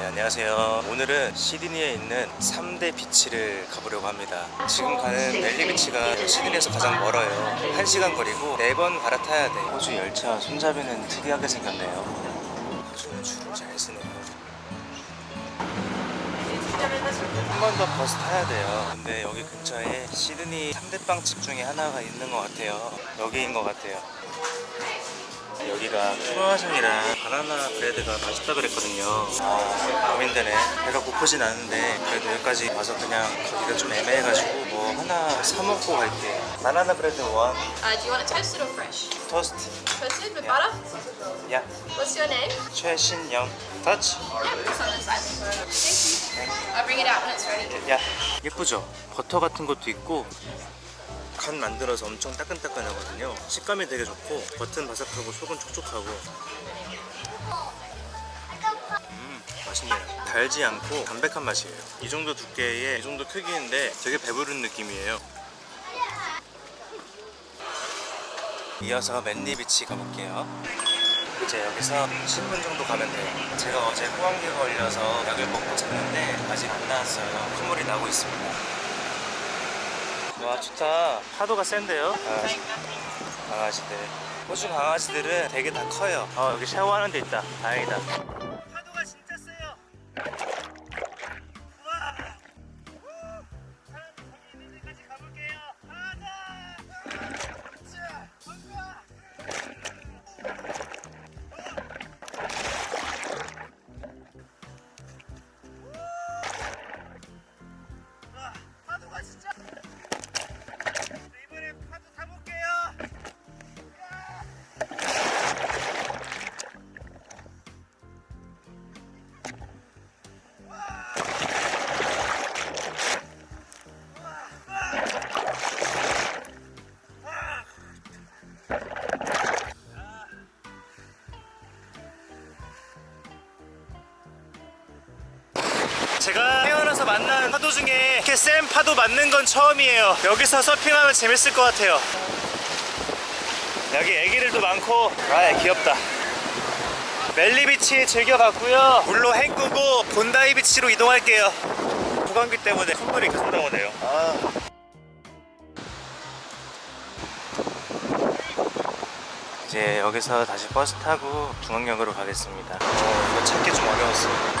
네, 안녕하세요. 오늘은 시드니에 있는 3대 비치를 가보려고 합니다. 지금 가는 멜리 비치가 시드니에서 가장 멀어요. 1시간 거리고 4번 갈아타야 돼. 호주 열차 손잡이는 특이하게 생겼네요. 호주는 줄을 잘 쓰네요. 한 번 더 버스 타야 돼요. 근데 여기 근처에 시드니 3대 빵집 중에 하나가 있는 것 같아요. 여기인 것 같아요. 여기가 크로와상이랑 바나나 브레드가 맛있다 그랬거든요. 아, 고민되네. 배가 고프진 않은데 그래도 여기까지 와서 그냥 가기가 좀 애매해가지고 뭐 하나 사 먹고 갈게. 바나나 브레드 원, Uh, do you want it toasted or fresh? 토스트. Toasted with butter? 야, What's your name? 최신영. 터치. Yeah, it's on this side. Thank you. I'll bring it out when it's ready. 야, 예쁘죠? 버터 같은 것도 있고 간 만들어서 엄청 따끈따끈하거든요. 식감이 되게 좋고 겉은 바삭하고 속은 촉촉하고 음, 맛있네요. 달지 않고 담백한 맛이에요. 이 정도 두께에 이 정도 크기인데 되게 배부른 느낌이에요. 이어서 맨리비치 가볼게요. 이제 여기서 10분 정도 가면 돼요. 제가 어제 호황기 걸려서 약을 먹고 잤는데 아직 안 나왔어요. 콧물이 나고 있습니다. 와 좋다. 파도가 센데요? 강아지, 강아지들. 호주 강아지들은 되게 다 커요. 어 여기 샤워하는 데 있다. 다행이다. 제가 태어나서 만난 파도 중에 이렇게 센 파도 맞는 건 처음이에요. 여기서 서핑하면 재밌을 것 같아요. 여기 애기들도 많고, 아 귀엽다. 멜리비치 즐겨봤고요. 물로 헹구고 본다이 비치로 이동할게요. 구강비 때문에 콧물이 계속 나오네요. 아. 이제 여기서 다시 버스 타고 중앙역으로 가겠습니다. 어, 이거 찾기 좀 어려웠어요.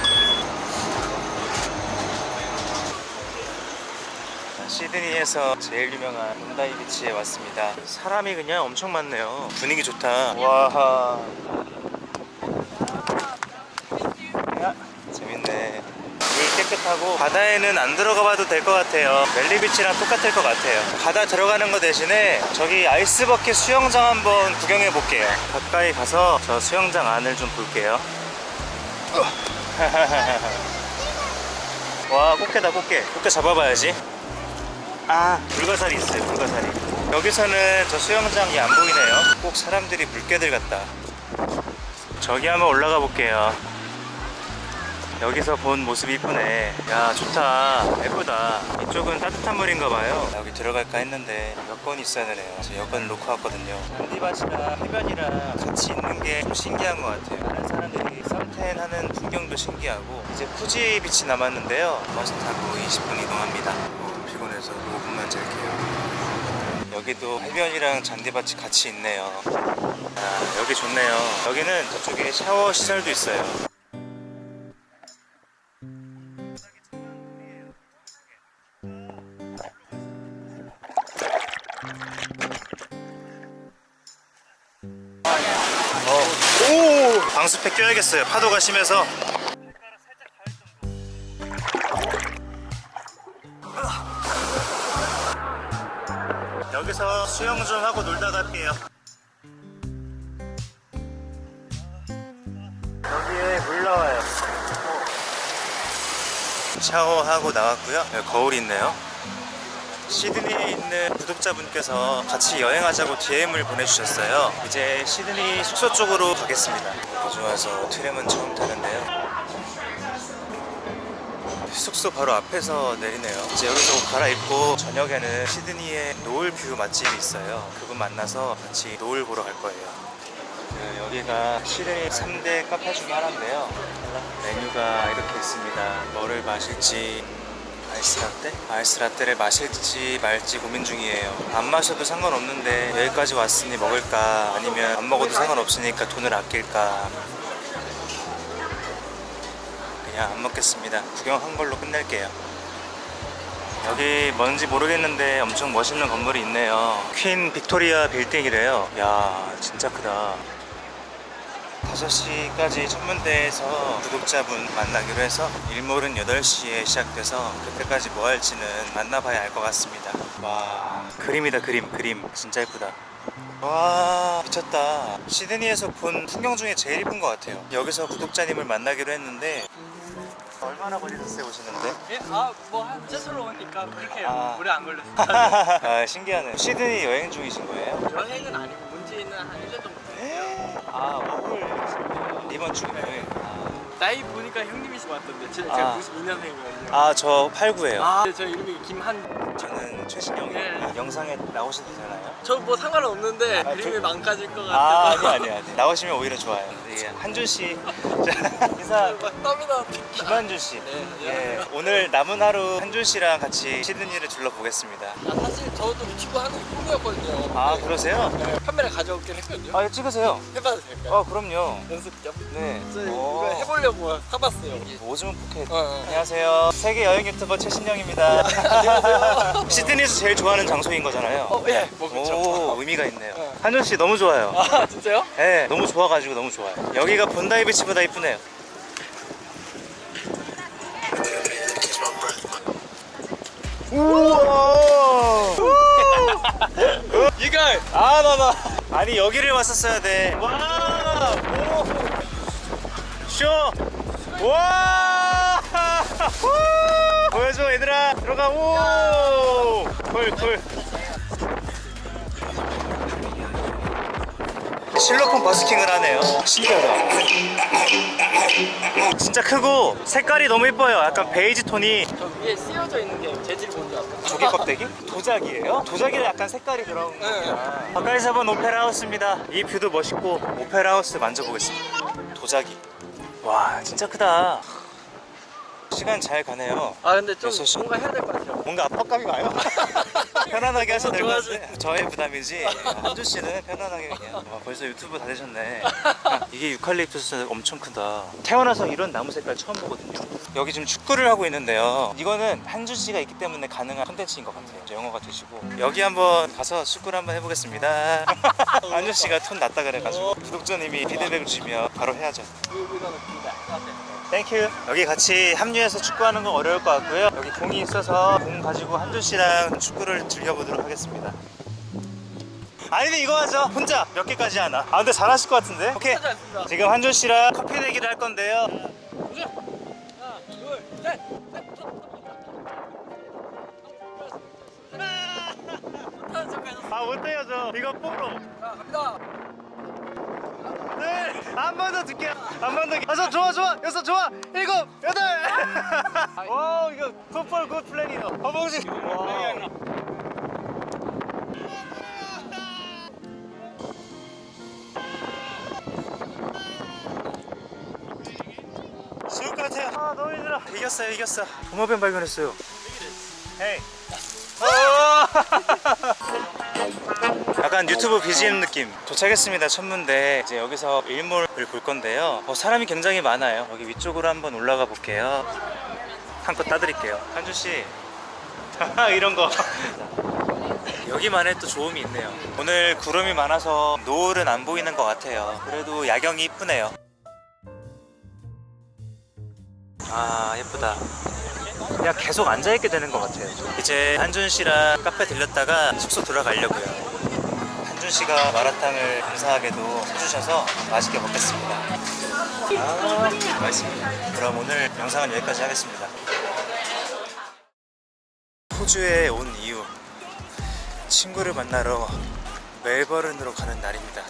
시드니에서 제일 유명한 본다이 비치에 왔습니다. 사람이 그냥 엄청 많네요. 분위기 좋다. 와. 야, 재밌네. 물 깨끗하고 바다에는 안 들어가 봐도 될 것 같아요. 멜리비치랑 똑같을 것 같아요. 바다 들어가는 거 대신에 저기 아이스 버킷 수영장 한번 구경해 볼게요. 가까이 가서 저 수영장 안을 좀 볼게요. 와 꽃게다 꽃게 꽃게 잡아봐야지 아. 불가사리 있어요 불가사리. 여기서는 저 수영장이 안 보이네요. 꼭 사람들이 물개들 같다. 저기 한번 올라가 볼게요. 여기서 본 모습이 이쁘네. 야 좋다. 예쁘다. 이쪽은 따뜻한 물인가 봐요. 여기 들어갈까 했는데 여권이 있어야 되네요. 저 여권 놓고 왔거든요. 잔디밭이랑 해변이랑 같이 있는 게 좀 신기한 것 같아요. 다른 사람들이 선탠 하는 풍경도 신기하고 이제 쿠지 빛이 남았는데요. 버스 타고 20분 이동합니다 어, 피곤해서 5분만 잘게요 여기도 해변이랑 잔디밭이 같이 있네요 아, 여기 좋네요 여기는 저쪽에 샤워 시설도 있어요 어. 오! 방수팩 껴야겠어요. 파도가 심해서. 여기서 수영 좀 하고 놀다 갈게요. 여기에 물 나와요. 샤워하고 나왔고요. 여기 거울이 있네요. 시드니에 있는 구독자분께서 같이 여행하자고 DM을 보내주셨어요. 이제 시드니 숙소 쪽으로 가겠습니다. 와서 트램은 처음 타는데요. 숙소 바로 앞에서 내리네요. 이제 여기서 옷 갈아입고 저녁에는 시드니에 노을 뷰 맛집이 있어요. 그분 만나서 같이 노을 보러 갈 거예요. 그 여기가 시드니 3대 카페 중에 하나인데요. 메뉴가 이렇게 있습니다. 뭐를 마실지 아이스 라떼? 아이스 라떼를 마실지 말지 고민 중이에요. 안 마셔도 상관없는데 여기까지 왔으니 먹을까 아니면 안 먹어도 상관없으니까 돈을 아낄까 그냥 안 먹겠습니다. 구경한 걸로 끝낼게요. 여기 뭔지 모르겠는데 엄청 멋있는 건물이 있네요. 퀸 빅토리아 빌딩이래요. 야, 진짜 크다. 5시까지 천문대에서 구독자분 만나기로 해서 일몰은 8시에 시작돼서 그때까지 뭐 할지는 만나봐야 알 것 같습니다. 와, 그림이다, 그림, 그림. 진짜 예쁘다. 와, 미쳤다. 시드니에서 본 풍경 중에 제일 이쁜 것 같아요. 여기서 구독자님을 만나기로 했는데 얼마나 걸리셨어요, 오시는데? 예? 아, 뭐, 한 제수로 오니까 그렇게 아. 오래 안 걸렸어요. 아, 신기하네. 시드니 여행 중이신 거예요? 여행은 아니고, 문제는 한 1년 정도 됐어요. 아, 오늘 이번 주 금요일. 나이 보니까 형님이 왔던데, 제, 아. 제가 92년생이거든요. 아, 저 89예요. 아, 네, 저 이름이 김한. 저는 최신영이에요. 네. 영상에 나오셔도 되나요? 저 뭐 상관은 없는데, 아, 그림이 저- 망가질 것 아, 같아서. 아니, 아니, 아니. 나오시면 오히려 좋아요. 예, 한준 씨. 자, 인사. 막 땀이 나. 김한준 씨. 네, 예, 안녕하세요. 오늘 남은 하루 한준 씨랑 같이 시드니를 둘러보겠습니다. 아, 사실 저도 유튜브 하는 게 꿈이었거든요. 아, 네. 그러세요? 네, 카메라 가져올긴 했거든요. 아, 찍으세요. 해봐도 될까요? 아, 그럼요. 연습 겸? 네. 저 오. 이거 해보려고 사봤어요. 오즈문 포켓. 어, 어. 안녕하세요. 세계 여행 유튜버 최신영입니다. 안녕하세요. 시드니에서 제일 좋아하는 장소인 거잖아요. 어, 예, 뭐 그렇죠. 오, 의미가 있네요. 어. 한준 씨 너무 좋아요. 아, 진짜요? 네, 너무 좋아가지고 너무 좋아요. 여기가 본다이 비치보다 이쁘네요. 우와! 이거 아, 나나. 아니 여기를 왔었어야 돼. 와! 오! 쇼! 와! 후! 보여줘 얘들아. 들어가. 오! 콜 콜. 실로폰 버스킹을 하네요. 신기하다. 진짜 크고 색깔이 너무 예뻐요. 약간 베이지 톤이 저 위에 쓰여져 있는 게 재질이 뭔지 아세요? 조개 껍데기? 도자기예요? 도자기는 약간 색깔이 들어온 네. 거구나. 가까이서 본 오페라 하우스입니다. 이 뷰도 멋있고 오페라 하우스 만져보겠습니다. 도자기. 와 진짜 크다. 시간 잘 가네요. 아 근데 좀 여섯 시. 뭔가 해야 될 것 같아요. 뭔가 압박감이 와요. 편안하게 하셔도 될 것. 같아요. 저의 부담이지. 한주 씨는 편안하게 그냥. 와, 벌써 유튜브 다 되셨네. 이게 유칼립투스 엄청 크다. 태어나서 이런 나무 색깔 처음 보거든요. 여기 지금 축구를 하고 있는데요. 이거는 한주 씨가 있기 때문에 가능한 콘텐츠인 것 같아요. 영어가 되시고 여기 한번 가서 축구를 한번 해보겠습니다. 한주 씨가 톤 낮다 그래가지고 구독자님이 피드백을 주면 바로 해야죠. 땡큐. 여기 같이 합류해서 축구하는 건 어려울 것 같고요. 여기 공이 있어서 공 가지고 한준 씨랑 축구를 즐겨보도록 하겠습니다. 아니 근데 이거 하죠. 혼자 몇 개까지 하나. 아 근데 잘하실 것 같은데. 오케이. 지금 한준 씨랑 커피 내기를 할 건데요. 하나, 둘, 셋. 못하는 척 해줬어. 아 못해요 저. 이거 뽀로. 자, 갑니다. 네. 한 번더 줄게요. 한 번 더. 다섯 좋아 좋아. 여섯 좋아. 일곱 여덟. 와 이거 풋볼 굿 플래닝어. 허봉지. 와. 것 같아요. 아 너무 힘들어. 이겼어요 이겼어. 도마뱀 발견했어요. 헤이. 어! 유튜브 BGM 느낌 도착했습니다 천문대. 이제 여기서 일몰을 볼 건데요. 어, 사람이 굉장히 많아요. 여기 위쪽으로 한번 올라가 볼게요. 한껏 따드릴게요. 한주씨. 이런 거. 여기만의 또 좋음이 있네요. 오늘 구름이 많아서 노을은 안 보이는 것 같아요. 그래도 야경이 이쁘네요. 아 예쁘다. 그냥 계속 앉아있게 되는 것 같아요. 이제 한준 씨랑 카페 들렸다가 숙소 들어가려고요 한준 씨가 마라탕을 감사하게도 해주셔서 맛있게 먹겠습니다. 아 맛있습니다. 그럼 오늘 영상은 여기까지 하겠습니다. 호주에 온 이유 친구를 만나러 멜버른으로 가는 날입니다